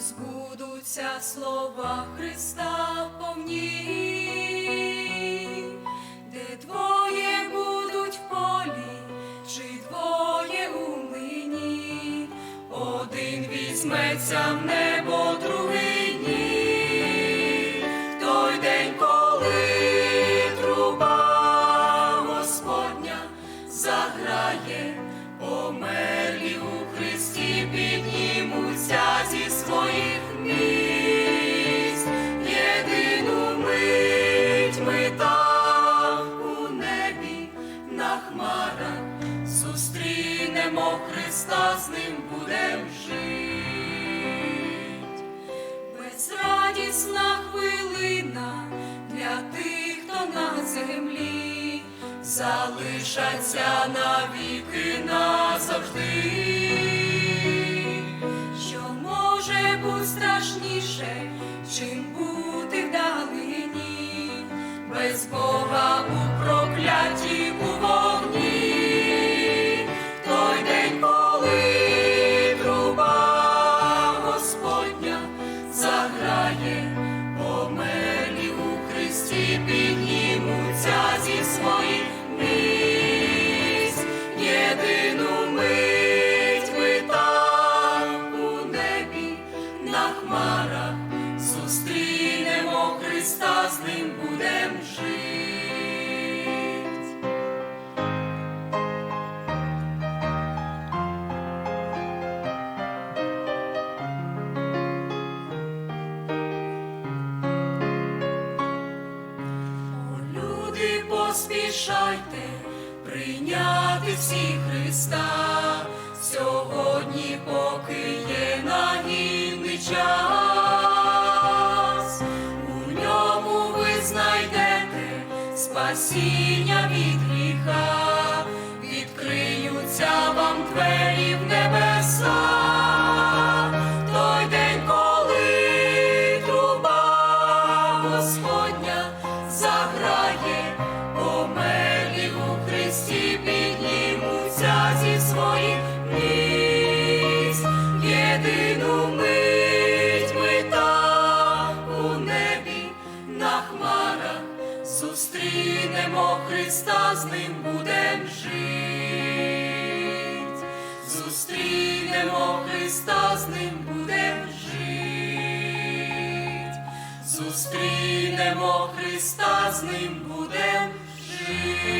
збудуться слова Христа повні, де двоє будуть в полі, чи двоє у млині, один візьметься в небо, другий ні. В той день, коли труба Господня заграє, Христа, з ним будем жить. Безрадісна хвилина для тих, хто на землі залишаться навіки назавжди. Що може бути страшніше, чим бути вдалині, без Бога у піднімуться зі своїх. Єдину мить ми там у небі на хмарах зустрінемо Христа, з ним будем жить. Поспішайте прийняти всі Христа, сьогодні, поки є нагідний час, у ньому ви знайдете спасіння від гріха, зустрінемо Христа, з ним будем жить. Зустрінемо Христа, з ним будем жить. Зустрінемо Христа, з ним будем жить.